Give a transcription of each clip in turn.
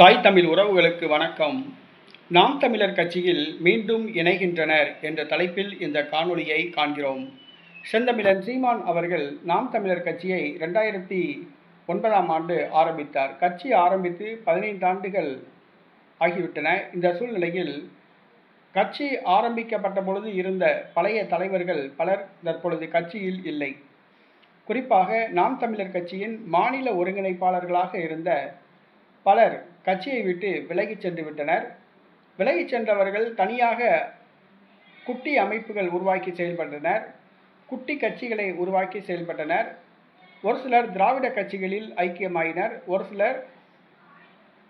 தாய் தமிழ் உறவுகளுக்கு வணக்கம். நாம் தமிழர் கட்சியில் மீண்டும் இணைகின்றனர் என்ற தலைப்பில் இந்த காணொளியை காண்கிறோம். செந்தமிழன் சீமான் அவர்கள் நாம் தமிழர் கட்சியை ரெண்டாயிரத்தி ஒன்பதாம் ஆண்டு ஆரம்பித்தார். கட்சி ஆரம்பித்து பதினைந்து ஆண்டுகள் ஆகிவிட்டன. இந்த சூழ்நிலையில் கட்சி ஆரம்பிக்கப்பட்ட பொழுது இருந்த பழைய தலைவர்கள் பலர் தற்பொழுது கட்சியில் இல்லை. குறிப்பாக நாம் தமிழர் கட்சியின் மாநில ஒருங்கிணைப்பாளர்களாக இருந்த பலர் கட்சியை விட்டு விலகிச் சென்று விட்டனர். விலகிச் சென்றவர்கள் தனியாக குட்டி அமைப்புகள் உருவாக்கி செயல்பட்டனர். குட்டி கட்சிகளை உருவாக்கி செயல்பட்டனர். ஒரு சிலர் திராவிட கட்சிகளில் ஐக்கியமாகினர் ஒரு சிலர்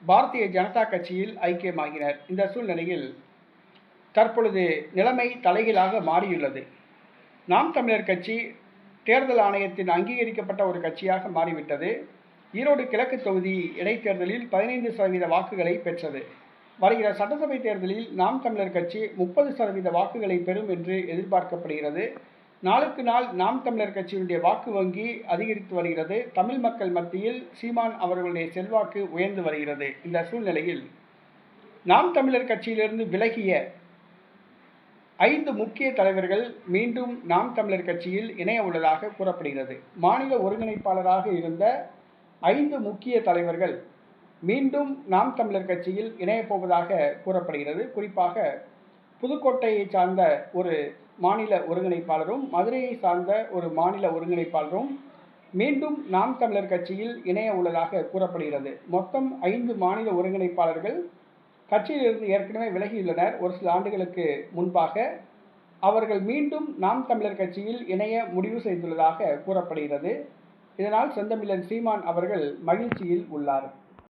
பாரதிய ஜனதா கட்சியில் ஐக்கியமாகினர். இந்த சூழ்நிலையில் தற்பொழுது நிலைமை தலைகீழாக மாறியுள்ளது. நாம் தமிழர் கட்சி தேர்தல் ஆணையத்தின் அங்கீகரிக்கப்பட்ட ஒரு கட்சியாக மாறிவிட்டது. ஈரோடு கிழக்கு தொகுதி இடைத்தேர்தலில் பதினைந்து சதவீத வாக்குகளை பெற்றது. வருகிற சட்டசபை தேர்தலில் நாம் தமிழர் கட்சி முப்பது சதவீத வாக்குகளை பெறும் என்று எதிர்பார்க்கப்படுகிறது. நாளுக்கு நாள் நாம் தமிழர் கட்சியினுடைய வாக்கு வங்கி அதிகரித்து வருகிறது. தமிழ் மக்கள் மத்தியில் சீமான் அவர்களுடைய செல்வாக்கு உயர்ந்து வருகிறது. இந்த சூழ்நிலையில் நாம் தமிழர் கட்சியிலிருந்து விலகிய ஐந்து முக்கிய தலைவர்கள் மீண்டும் நாம் தமிழர் கட்சியில் இணைய உள்ளதாக கூறப்படுகிறது. மாநில ஒருங்கிணைப்பாளராக இருந்த ஐந்து முக்கிய தலைவர்கள் மீண்டும் நாம் தமிழர் கட்சியில் இணையப்போவதாக கூறப்படுகிறது. குறிப்பாக புதுக்கோட்டையை சார்ந்த ஒரு மாநில ஒருங்கிணைப்பாளரும் மதுரையை சார்ந்த ஒரு மாநில ஒருங்கிணைப்பாளரும் மீண்டும் நாம் தமிழர் கட்சியில் இணைய உள்ளதாக கூறப்படுகிறது. மொத்தம் ஐந்து மாநில ஒருங்கிணைப்பாளர்கள் கட்சியிலிருந்து ஏற்கனவே விலகியுள்ளனர். ஒரு சில ஆண்டுகளுக்கு முன்பாக அவர்கள் மீண்டும் நாம் தமிழர் கட்சியில் இணைய முடிவு செய்துள்ளதாக கூறப்படுகிறது. இதனால் செந்தமிழன் சீமான் அவர்கள் மகிழ்ச்சியில் உள்ளார்.